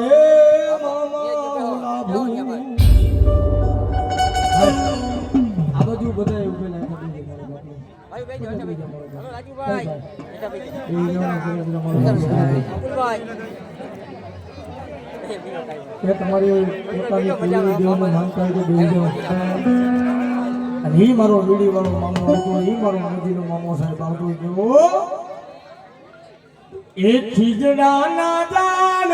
એ એ એ તમારી પોતાની કુળની દેવને માનતા હોય તો. અને ઈ મારો મામો આવતો હોય, મારો નદીનો મામો સાહેબ આવતો કેવો એ ખીજડાના જાન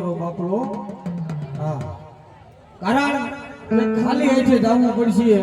કાર્યમાં બાપલો. હા. કારણ ખાલી હાથે જવું પડશે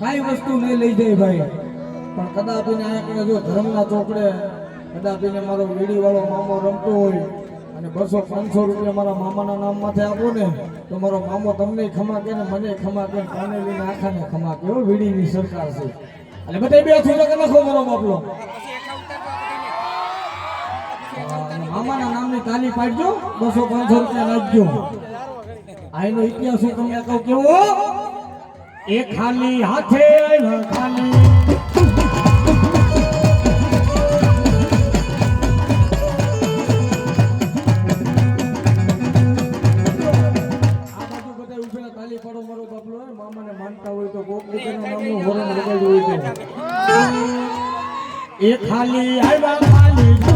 કાંઈ વસ્તુ નહીં લઈ જાય ભાઈ. પણ કદાપિને અહીંયા જો ધર્મના ચોકડે કદાપિને મારો વીડી વાળો મામો રમતો હોય અને બસો પાંચસો રૂપિયા મારા મામાના નામ માથે આપો ને, તો મારો મામો તમને ખમા કે ને મને ખમા કે કાને લઈને આખાને ખમા કે વેડીની સરકાર છે. એટલે બધા બે છૂટા કરી નાખો મારો બાપલો. મામાના નામની તાલી પાડજો, બસો પાંચસો રૂપિયા લાગજો આનો ઇતિહાસ હું તમને કહું, કેવો? એ ખાલી હાથે આવ્યા ખાલી. એ ખાલી આવ્યા ઉભેલા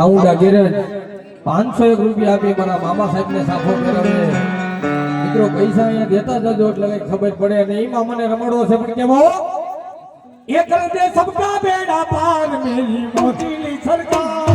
સાઉન્ડ આગેરન પાંચસો એક રૂપિયા આપી મારા મામા સાહેબ ને સાફો કરાવે. મિત્રો, પૈસા અહીંયા દેતા જજો એટલે કઈ ખબર પડે અને એમાં મને રમડવો છે. પણ કેવો? એક દે સબકા બેડા પાર મેરી મોતીલી સરકાર.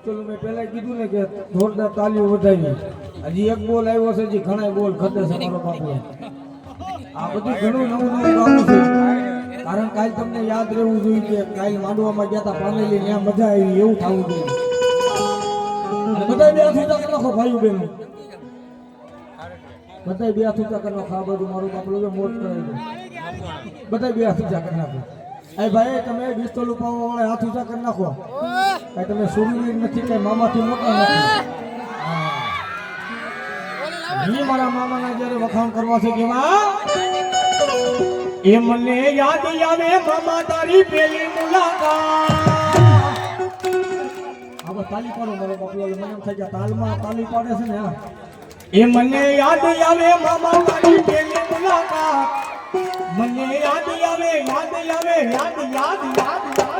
નકરા મેં પહેલા કીધું ને કે જોરદાર તાલીઓ વધાવી હજી એક બોલ આવ્યો છે, હજી ઘણા બોલ ખતે છે મારો બાપુ. આ બધું ઘણું નવું નવું ગાવું છે. કારણ કાલ તમને યાદ રહેવું જોઈએ કે કાલ માંડવામાં ગયા હતા પાનેલી ત્યાં મજા આવી, એવું થવું જોઈએ. બધા બે ઊંચા કરી નાખો ભાઈ બેન. બધા બે ઊંચા કરી નાખો આ બધું મારું બાપલો મોટ કરાવી બધા બે ઊંચા કરી નાખો એ ભાઈ, તમે પિસ્તોલ ઉપાડવા વાળા હાથ ઊંચા કરી નાખો કઈ તમે સુરવીર નથી કઈ મામાથી મોટા નથી. મારા મામાના જયારે વખાણ કરવા છે કેવા એ મને યાદ આવે મામા તારી પેલી મુલાકાત. હવે તાલી પાડો મારો બાપલો મને એમ થઈ ગયા તાલમાં તાલી પાડે છે ને હા. એ મને યાદ આવે મામા તારી પેલી મુલાકાત. મને યાદ આવે યાદ આવે યાદ યાદ યાદ યાદ.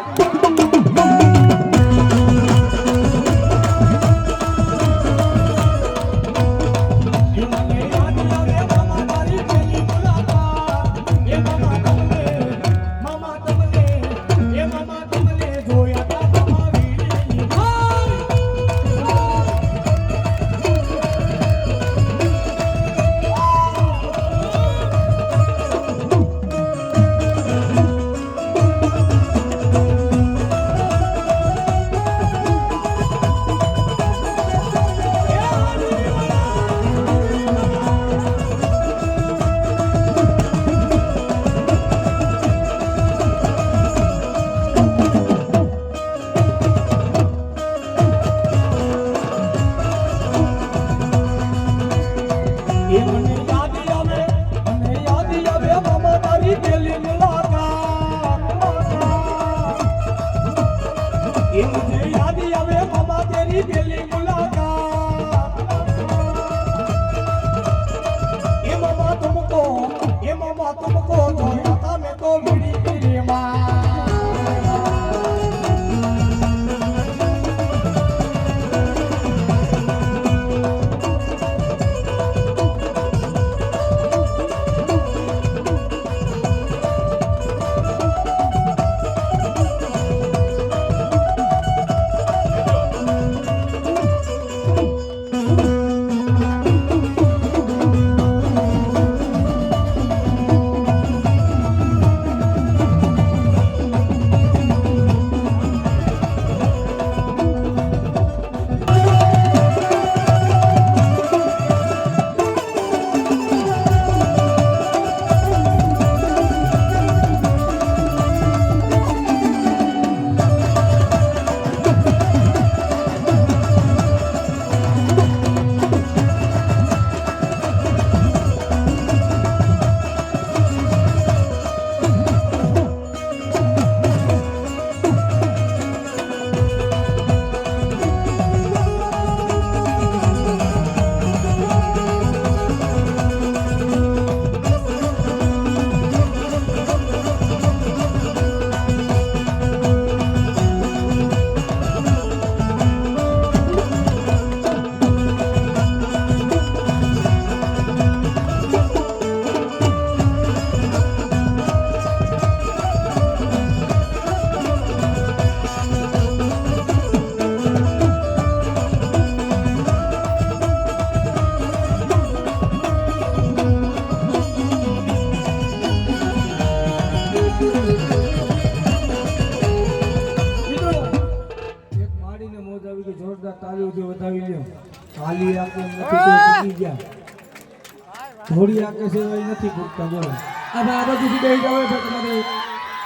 પૂછતા બોલો આ ભાઈ આ બેસી જાવ છે તમારે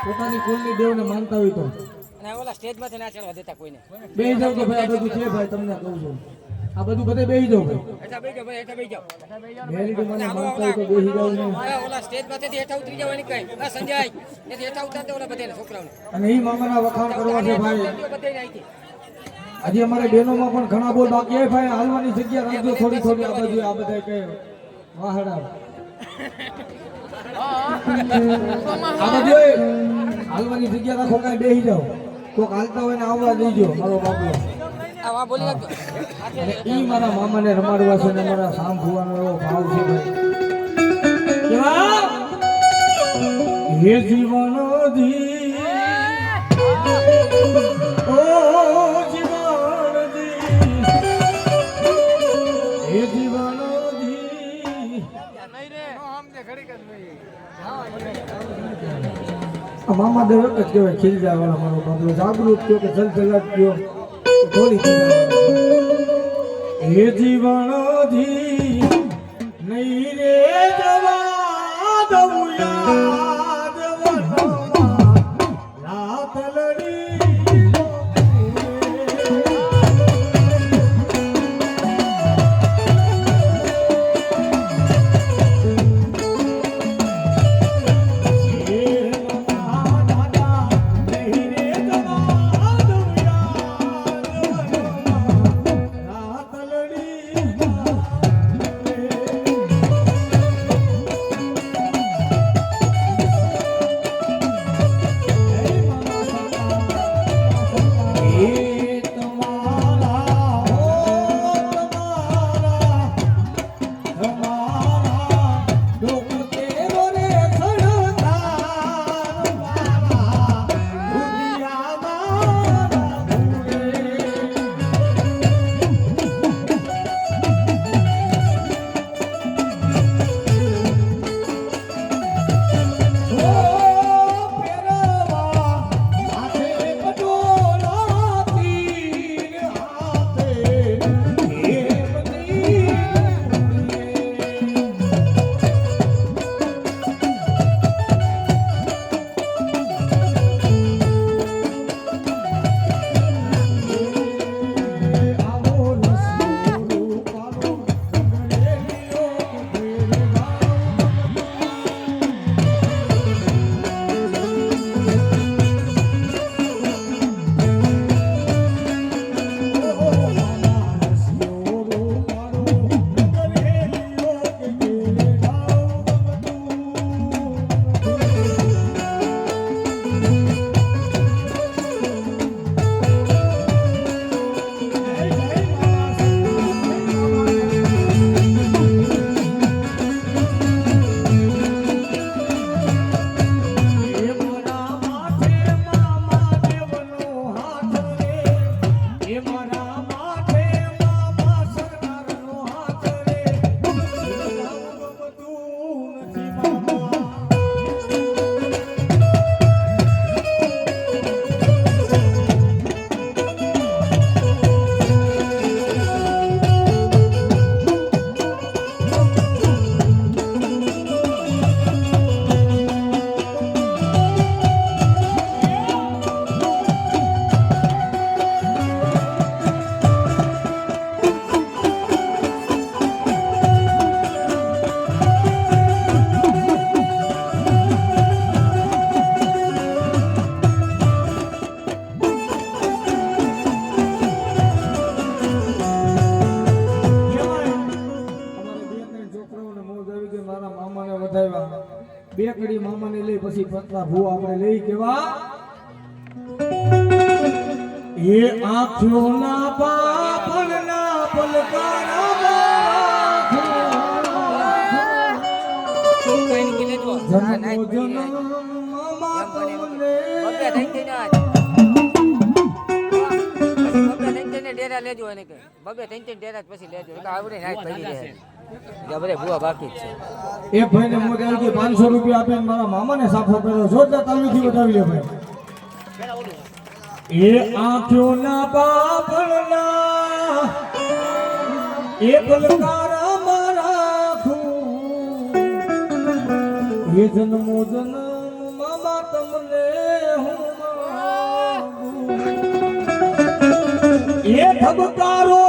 પોતાની કુલની દેવને માનતા હોય તો. અને ઓલા સ્ટેજમાંથી ના ચડવા દેતા કોઈને. બેસી જાવ તો ભાઈ આ બધું છે ભાઈ તમને કહું છું. આ બધું બધે બેસી જાવ ભાઈ. બેસી જાઓ ભાઈ હેઠા બેસી જાઓ. મેરીડી મને માનતા હોય તો બેસી જાવ ને. ઓલા સ્ટેજમાંથી હેઠા ઉતરી જવાની કઈ. ના સંજય હેઠા ઉતારते ઓલા બધાને છોકરાઓને. અને એ મામાના વખાણ કરવા છે ભાઈ. બધાને હજી અમારે બહેનોમાં પણ ઘણા બોલ બાકી ભાઈ. હાલવાની જગ્યા રાખજો થોડી થોડી. આ બાજુ આ બધા કહે વાહડા. આ બાજુ એ હાલવાની જગ્યા રાખો કાંઈ બેસી જાઓ કોક હાલતા હોય ને આવવા દેજો મારો બાપલો ઈ મારા મામાને રમાડવા છે ને મારા સામ ભુવાનો એવો ભાવ છે હે જીવન મામા દેવ એક જ કહેવાય ખીલજા વાળા મારો બાબલો. જાગૃત થયો કે જલ જલાટ થયો થોડી હે જીવન. મામાને બે કડી મામાને લઈ પછી પતલા ભૂ આપણે લઈ કેવા? એ આંખોના પાપણના પલકારા જન્મ જન્મ મામા તમને ડેરા લેજો એને કે. બબે ત્રણ ત્રણ ડેરા પછી લેજો. એટલે આવડે નાખ પડી રહે એટલે ભૂવા બાકી જ છે. એક ભાઈને મોજ આવી ગઈ પાંચસો રૂપિયા આપે મારા મામાને સાફો કર્યો જોરદાર તાલીથી બતાવી લે ભાઈ. એ આંખોના બાપણના એ પલકારા મારા ખું એ જન્મો જન્મ મામા તમને હું એ ધબકારો